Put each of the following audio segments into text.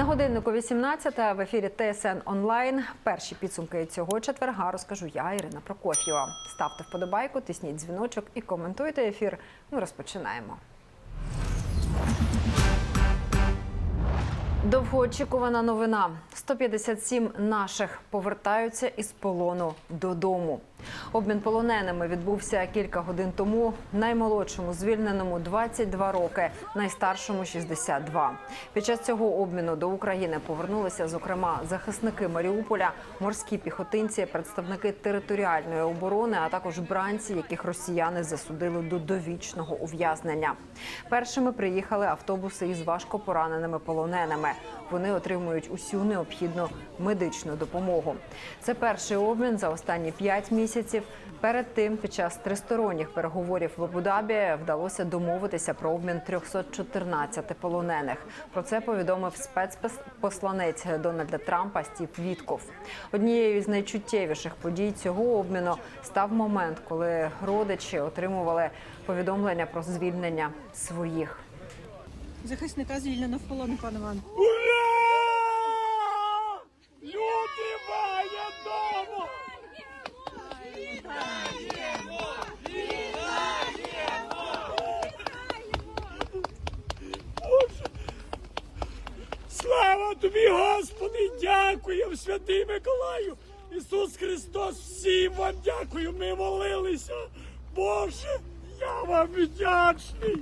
На годиннику 18 в ефірі ТСН онлайн. Перші підсумки цього четверга розкажу я, Ірина Прокоф'єва. Ставте вподобайку, тисніть дзвіночок і коментуйте ефір. Ми розпочинаємо. Довгоочікувана новина: 157 наших повертаються із полону додому. Обмін полоненими відбувся кілька годин тому. Наймолодшому звільненому 22 роки, найстаршому 62. Під час цього обміну до України повернулися, зокрема, захисники Маріуполя, морські піхотинці, представники територіальної оборони, а також бранці, яких росіяни засудили до довічного ув'язнення. Першими приїхали автобуси із важко пораненими полоненими. Вони отримують усю необхідну медичну допомогу. Це перший обмін за останні п'ять місяців. Перед тим, під час тристоронніх переговорів в Абу-Дабі вдалося домовитися про обмін 314 полонених. Про це повідомив спецпосланець Дональда Трампа Стів Вітков. Однією з найчуттєвіших подій цього обміну став момент, коли родичі отримували повідомлення про звільнення своїх. Захисника звільнено в полон, пане Іван. Дякуємо, святий Миколаю! Ісус Христос, всім вам дякую! Ми молилися! Боже, я вам вдячний!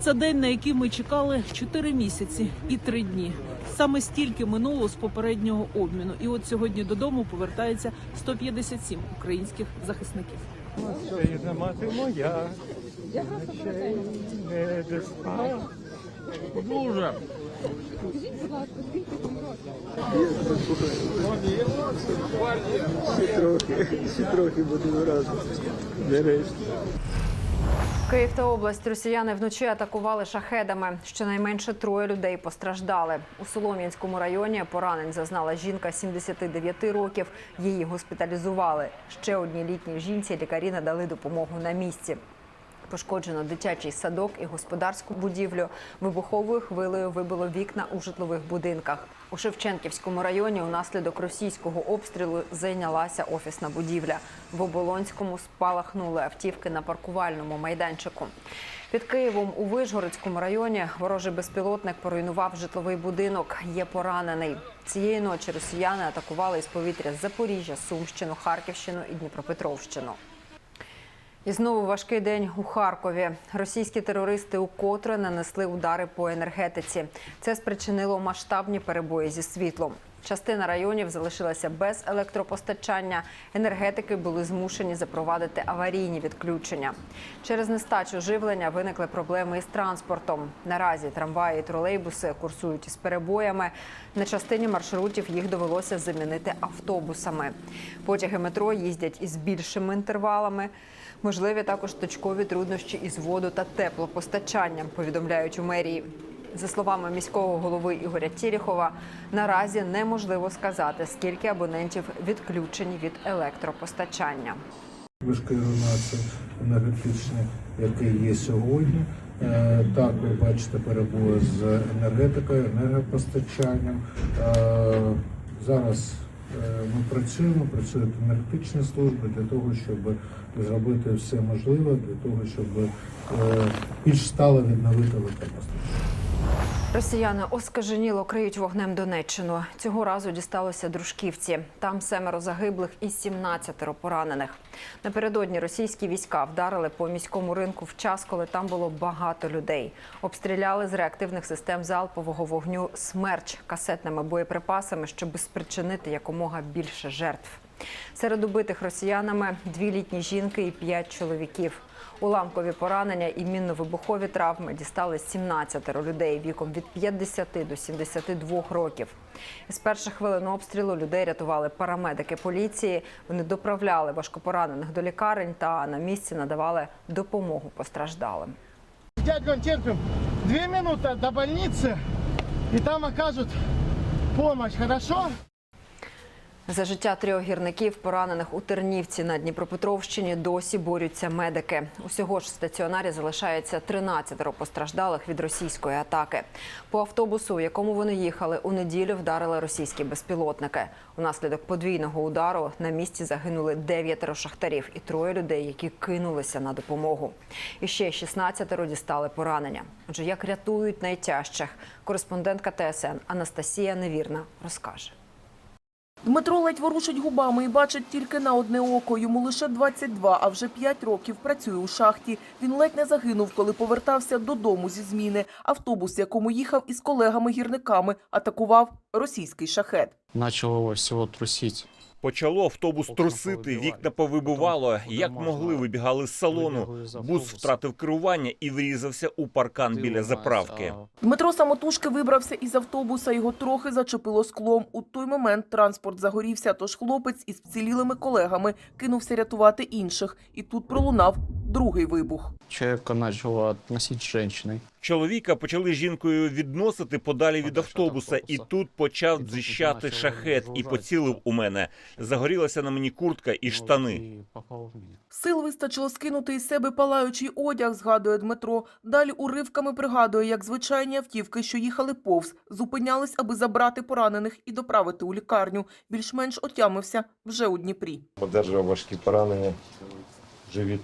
Це день, на який ми чекали 4 місяці і 3 дні. Саме стільки минуло з попереднього обміну. І от сьогодні додому повертається 157 українських захисників. Сина мати моя, не доспа. Дуже. Трохи, трохи будемо разом. Нарешті. Київ та область росіяни вночі атакували шахедами. Щонайменше троє людей постраждали. У Солом'янському районі поранень зазнала жінка 79 років. Її госпіталізували. Ще одній літній жінці лікарі надали допомогу на місці. Пошкоджено дитячий садок і господарську будівлю. Вибуховою хвилею вибило вікна у житлових будинках. У Шевченківському районі унаслідок російського обстрілу зайнялася офісна будівля. В Оболонському спалахнули автівки на паркувальному майданчику. Під Києвом у Вишгородському районі ворожий безпілотник поруйнував житловий будинок. Є поранений. Цієї ночі росіяни атакували із повітря Запоріжжя, Сумщину, Харківщину і Дніпропетровщину. І знову важкий день у Харкові. Російські терористи укотре нанесли удари по енергетиці. Це спричинило масштабні перебої зі світлом. Частина районів залишилася без електропостачання. Енергетики були змушені запровадити аварійні відключення. Через нестачу живлення виникли проблеми із транспортом. Наразі трамваї і тролейбуси курсують із перебоями. На частині маршрутів їх довелося замінити автобусами. Потяги метро їздять із більшими інтервалами. Можливі також точкові труднощі із воду та теплопостачанням, повідомляють у мерії. За словами міського голови Ігоря Тіріхова, наразі неможливо сказати, скільки абонентів відключені від електропостачання. важкий руйнації енергетичний, який є сьогодні. Е, Так, ви бачите перебої з енергетикою, енергопостачанням. Е, Зараз е, ми працюємо, працюють енергетичні служби для того, щоб зробити все можливе для того, щоб більш стало відновити електропостачання. Росіяни оскаженіло криють вогнем Донеччину. Цього разу дісталося дружківці. Там семеро загиблих і 17 поранених. Напередодні російські війська вдарили по міському ринку в час, коли там було багато людей. Обстріляли з реактивних систем залпового вогню смерч касетними боєприпасами, щоб спричинити якомога більше жертв. Серед убитих росіянами дві літні жінки і п'ять чоловіків. Уламкові поранення і мінно-вибухові травми дістали 17 людей віком від 50 до 72 років. З перших хвилин обстрілу людей рятували парамедики поліції. Вони доправляли важкопоранених до лікарень та на місці надавали допомогу постраждалим. Дядь Вань, терпим. Две минуты до больницы, и там окажут помощь, хорошо? За життя трьох гірників, поранених у Тернівці на Дніпропетровщині, досі борються медики. Усього ж в стаціонарі залишається 13 постраждалих від російської атаки. По автобусу, в якому вони їхали, у неділю вдарили російські безпілотники. Унаслідок подвійного удару на місці загинули дев'ятеро шахтарів і троє людей, які кинулися на допомогу. І ще 16 дістали поранення. Отже, як рятують найтяжчих, кореспондентка ТСН Анастасія Невірна розкаже. Дмитро ледь ворушить губами і бачить тільки на одне око. Йому лише 22, а вже 5 років працює у шахті. Він ледь не загинув, коли повертався додому зі зміни. Автобус, якому їхав із колегами-гірниками, атакував російський шахет. Начало всього трусіть. Почало автобус трусити, вікна повибивало. Як могли, вибігали з салону. Бус втратив керування і врізався у паркан біля заправки. Дмитро самотужки вибрався із автобуса, його трохи зачепило склом. У той момент транспорт загорівся, тож хлопець із вцілілими колегами кинувся рятувати інших. І тут пролунав другий вибух. Человека начало относить с. Чоловіка почали з жінкою відносити подалі від автобуса, і тут почав дзищати шахет і поцілив у мене. Загорілася на мені куртка і Ну, штани. Сил вистачило скинути із себе палаючий одяг, згадує Дмитро. Далі уривками пригадує, як звичайні автівки, що їхали повз, зупинялись, аби забрати поранених і доправити у лікарню. Більш-менш отямився вже у Дніпрі. Одержав важкі поранення, живіт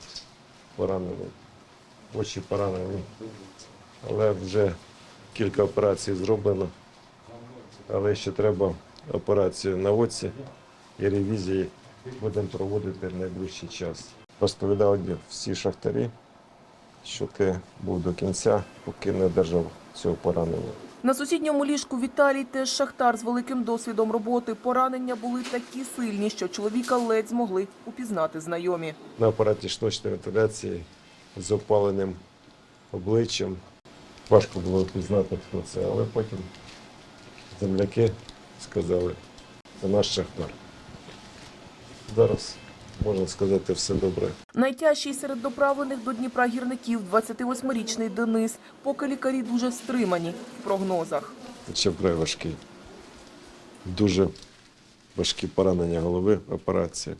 поранений, очі поранені. Але вже кілька операцій зроблено. Але ще треба операцію на оці і ревізії будемо проводити в найближчий час. Розповідав всі шахтарі, що ти був до кінця, поки не одержав цього поранення. На сусідньому ліжку Віталій теж шахтар з великим досвідом роботи. Поранення були такі сильні, що чоловіка ледь змогли упізнати знайомі. на апараті штучної вентиляції з опаленим обличчям. Важко було пізнати, хто це, але потім земляки сказали, це наш шахтар. Зараз можна сказати все добре. Найтяжчий серед доправлених до Дніпра гірників 28-річний Денис, поки лікарі дуже стримані в прогнозах. Ще вкрай важкий. Дуже важкі поранення голови операції,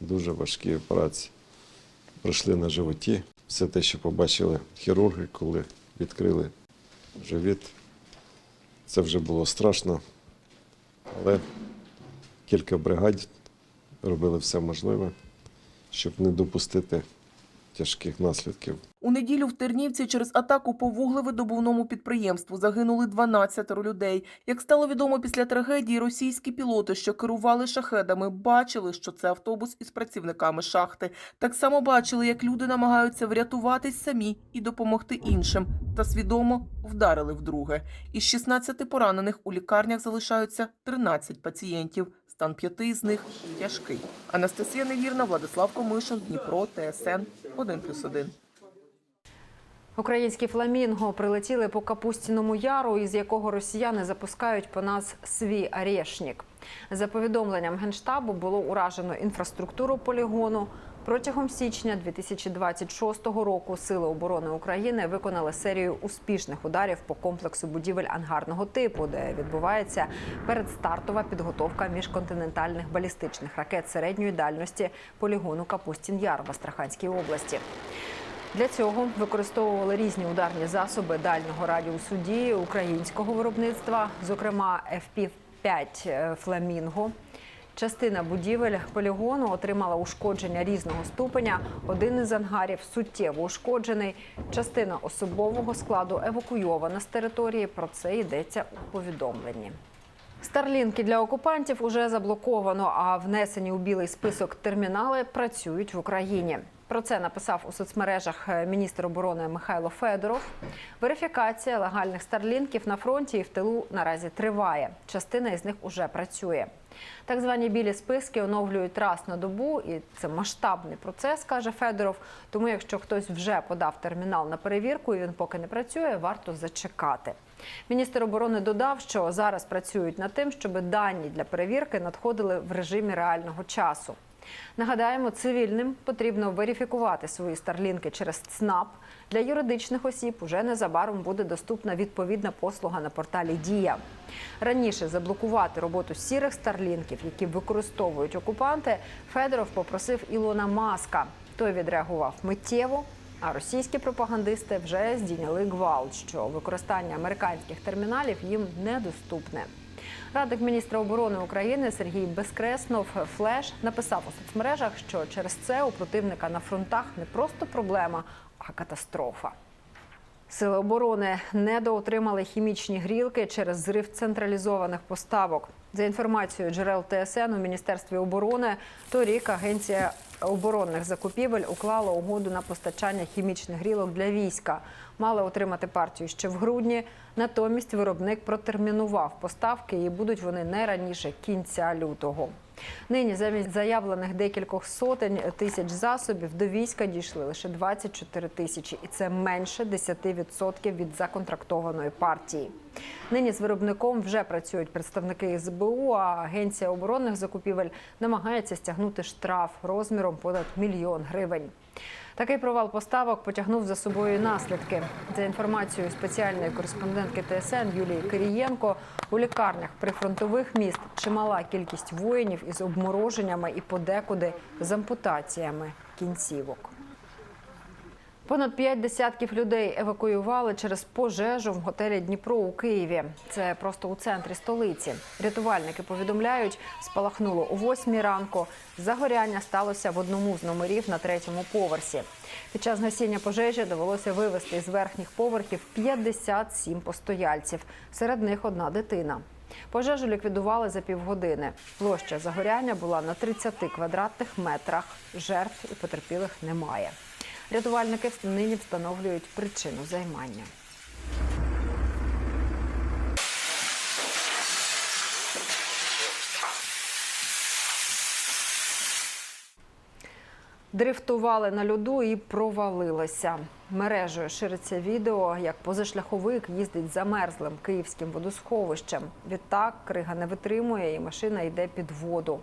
дуже важкі операції. Пройшли на животі. Все те, що побачили хірурги, коли відкрили живіт. Це вже було страшно. Але кілька бригад робили все можливе, щоб не допустити тяжких наслідків. У неділю в Тернівці через атаку по вуглевидобувному підприємству загинули 12 людей. Як стало відомо після трагедії, російські пілоти, що керували шахедами, бачили, що це автобус із працівниками шахти. Так само бачили, як люди намагаються врятуватись самі і допомогти іншим, та свідомо вдарили вдруге. Із 16 поранених у лікарнях залишаються 13 пацієнтів. Стан п'яти з них тяжкий. Анастасія Невірна, Владислав Комишин, Дніпро, ТСН 1+,1. Українські фламінго прилетіли по Капустіному яру, із якого росіяни запускають по нас свій арешнік. За повідомленням Генштабу було уражено інфраструктуру полігону. Протягом січня 2026 року Сили оборони України виконали серію успішних ударів по комплексу будівель ангарного типу, де відбувається передстартова підготовка міжконтинентальних балістичних ракет середньої дальності полігону Капустін-Яр в Астраханській області. Для цього використовували різні ударні засоби дальнього радіусу дії українського виробництва, зокрема FP-5 Фламінго. Частина будівель полігону отримала ушкодження різного ступеня. Один із ангарів суттєво ушкоджений. Частина особового складу евакуйована з території. Про це йдеться у повідомленні. Старлінки для окупантів уже заблоковано, а внесені у білий список термінали працюють в Україні. Про це написав у соцмережах е, міністр оборони Михайло Федоров. Верифікація легальних старлінків на фронті і в тилу наразі триває. Частина із них уже працює. Так звані білі списки оновлюють раз на добу, і це масштабний процес, каже Федоров. Тому, якщо хтось вже подав термінал на перевірку і він поки не працює, варто зачекати. Міністр оборони додав, що зараз працюють над тим, щоб дані для перевірки надходили в режимі реального часу. Нагадаємо, цивільним потрібно верифікувати свої старлінки через ЦНАП. Для юридичних осіб уже незабаром буде доступна відповідна послуга на порталі Дія. Раніше заблокувати роботу сірих старлінків, які використовують окупанти, Федоров попросив Ілона Маска. Той відреагував миттєво. А російські пропагандисти вже здійняли гвалт, що використання американських терміналів їм недоступне. Радник міністра оборони України Сергій Безкреснов Флеш написав у соцмережах, що через це у противника на фронтах не просто проблема, катастрофа. Сили оборони недоотримали хімічні грілки через зрив централізованих поставок. За інформацією джерел ТСН у міністерстві оборони, торік агенція оборонних закупівель уклала угоду на постачання хімічних грілок для війська. Мали отримати партію ще в грудні. Натомість виробник протермінував поставки, і будуть вони не раніше кінця лютого. Нині замість заявлених декількох сотень тисяч засобів до війська дійшли лише 24 тисячі, і це менше 10% від законтрактованої партії. Нині з виробником вже працюють представники СБУ, а агенція оборонних закупівель намагається стягнути штраф розміром понад мільйон гривень. Такий провал поставок потягнув за собою наслідки. За інформацією спеціальної кореспондентки ТСН Юлії Кирієнко, у лікарнях прифронтових міст чимала кількість воїнів із обмороженнями і подекуди з ампутаціями кінцівок. Понад п'ять десятків людей евакуювали через пожежу в готелі Дніпро у Києві. Це просто у центрі столиці. Рятувальники повідомляють, спалахнуло о восьмій ранку. Загоряння сталося в одному з номерів на третьому поверсі. Під час гасіння пожежі довелося вивезти з верхніх поверхів 57 постояльців. Серед них одна дитина. Пожежу ліквідували за півгодини. Площа загоряння була на 30 квадратних метрах. Жертв і потерпілих немає. Рятувальники нині встановлюють причину займання. Дрифтували на льоду і провалилися. Мережею шириться відео, як позашляховик їздить замерзлим київським водосховищем. Відтак крига не витримує і машина йде під воду.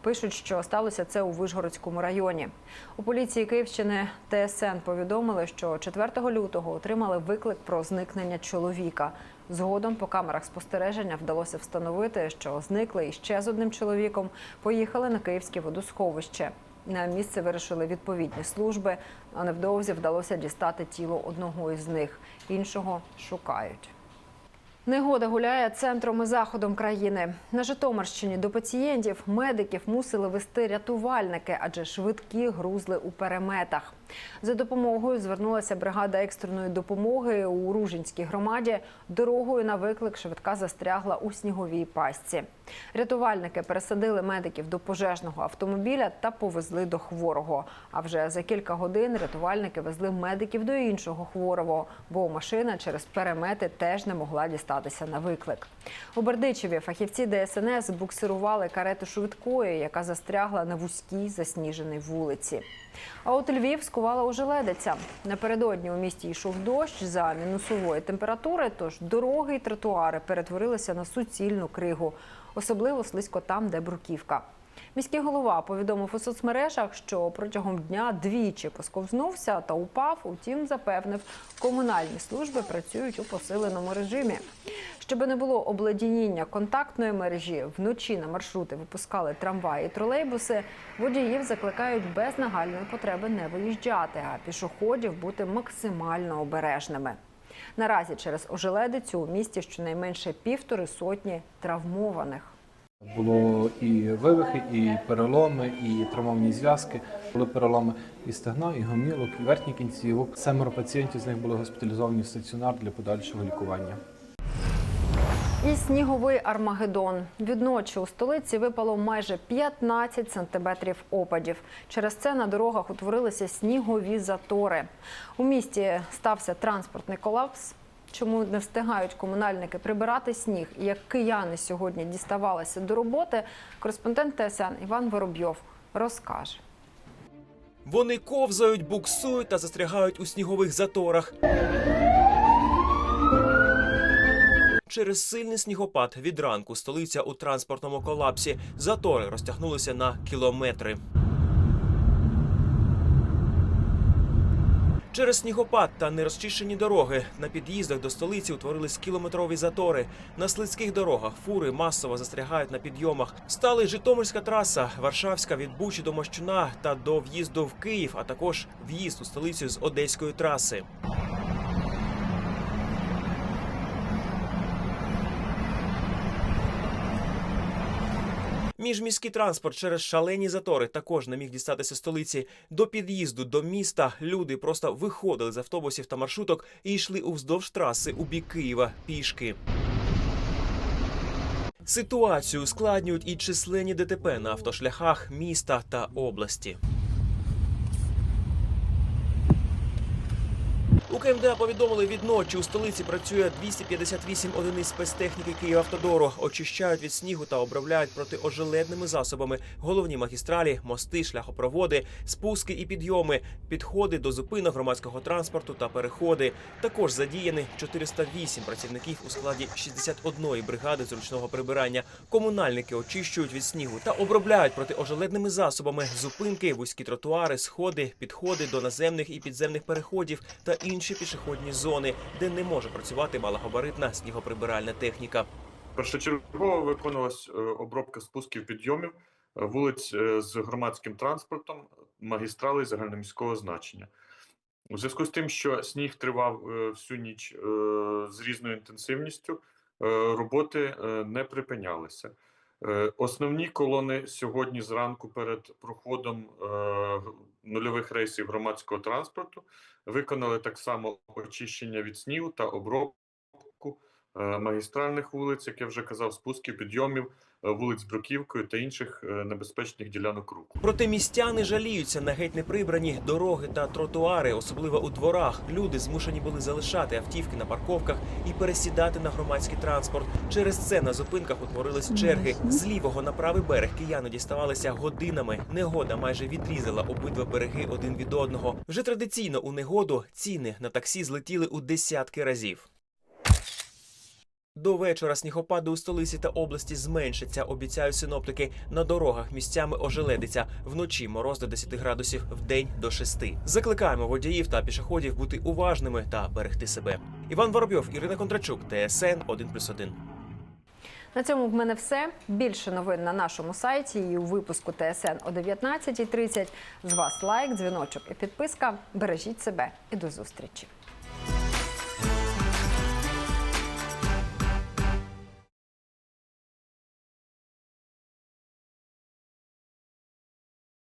Пишуть, що сталося це у Вишгородському районі. У поліції Київщини ТСН повідомили, що 4 лютого отримали виклик про зникнення чоловіка. Згодом по камерах спостереження вдалося встановити, що зникли іще з одним чоловіком поїхали на київське водосховище. На місце вирішили відповідні служби, а невдовзі вдалося дістати тіло одного із них. Іншого шукають. Негода гуляє центром і заходом країни. На Житомирщині до пацієнтів медиків мусили вести рятувальники, адже швидкі грузли у переметах. За допомогою звернулася бригада екстреної допомоги у Ружинській громаді. Дорогою на виклик швидка застрягла у сніговій пастці. Рятувальники пересадили медиків до пожежного автомобіля та повезли до хворого. А вже за кілька годин рятувальники везли медиків до іншого хворого, бо машина через перемети теж не могла дістатися на виклик. У Бердичеві фахівці ДСНС буксирували карету швидкої, яка застрягла на вузькій засніженій вулиці. А от Львів скувала ожеледиця. Напередодні у місті йшов дощ за мінусової температури, тож дороги й тротуари перетворилися на суцільну кригу, особливо слизько там, де бруківка. Міський голова повідомив у соцмережах, що протягом дня двічі посковзнувся та упав. Утім, запевнив, комунальні служби працюють у посиленому режимі. Щоби не було обледеніння контактної мережі, вночі на маршрути випускали трамваї і тролейбуси. Водіїв закликають без нагальної потреби не виїжджати, а пішоходів бути максимально обережними. Наразі через ожеледицю у місті щонайменше півтори сотні травмованих. Було і вивихи, і переломи, і травмовані зв'язки. Були переломи і стегна, і гомілок, і верхніх кінцівок. Семеро пацієнтів з них були госпіталізовані в стаціонар для подальшого лікування. І сніговий армагеддон. Відночі у столиці випало майже 15 сантиметрів опадів. Через це на дорогах утворилися снігові затори. У місті стався транспортний колапс. Чому не встигають комунальники прибирати сніг і як кияни сьогодні діставалися до роботи, кореспондент ТСН Іван Воробйов розкаже. Вони ковзають, буксують та застрягають у снігових заторах. Через сильний снігопад від ранку столиця у транспортному колапсі. Затори розтягнулися на кілометри. Через снігопад та нерозчищені дороги на під'їздах до столиці утворились кілометрові затори. На слизьких дорогах фури масово застрягають на підйомах. Стали Житомирська траса, Варшавська від Бучі до Мощуна та до в'їзду в Київ, а також в'їзд у столицю з Одеської траси. Міжміський транспорт через шалені затори також не міг дістатися столиці. До під'їзду до міста люди просто виходили з автобусів та маршруток і йшли уздовж траси у бік Києва пішки. Ситуацію ускладнюють і численні ДТП на автошляхах міста та області. У КМДА повідомили відночі у столиці працює 258 одиниць спецтехніки Київавтодору. Очищають від снігу та обробляють протиожеледними засобами головні магістралі, мости, шляхопроводи, спуски і підйоми, підходи до зупинок громадського транспорту та переходи. Також задіяні 408 працівників у складі 61 бригади зручного прибирання. Комунальники очищують від снігу та обробляють протиожеледними засобами зупинки, вузькі тротуари, сходи, підходи до наземних і підземних переходів та інші пішохідні зони, де не може працювати малогабаритна снігоприбиральна техніка. Першочергово виконувалась е, обробка спусків підйомів е, вулиць е, з громадським транспортом, магістралей загальноміського значення. У зв'язку з тим, що сніг тривав всю ніч з різною інтенсивністю, роботи не припинялися. Е, Основні колони сьогодні зранку перед проходом е, нульових рейсів громадського транспорту виконали так само очищення від снігу та обробку магістральних вулиць, як я вже казав, спусків, підйомів, е, вулиць бруківкою та інших е, небезпечних ділянок руху. Проте містяни жаліються на геть неприбрані дороги та тротуари, особливо у дворах. Люди змушені були залишати автівки на парковках і пересідати на громадський транспорт. Через це на зупинках утворились черги. З лівого на правий берег кияни діставалися годинами. Негода майже відрізала обидва береги один від одного. Вже традиційно у негоду ціни на таксі злетіли у десятки разів. До вечора снігопади у столиці та області зменшаться, обіцяють синоптики. На дорогах місцями ожеледиться. Вночі мороз до 10 градусів, вдень до 6. Закликаємо водіїв та пішоходів бути уважними та берегти себе. Іван Воробйов, Ірина Контрачук, ТСН 1+,1. На цьому в мене все. Більше новин на нашому сайті і у випуску ТСН о 19.30. З вас лайк, дзвіночок і підписка. Бережіть себе і до зустрічі.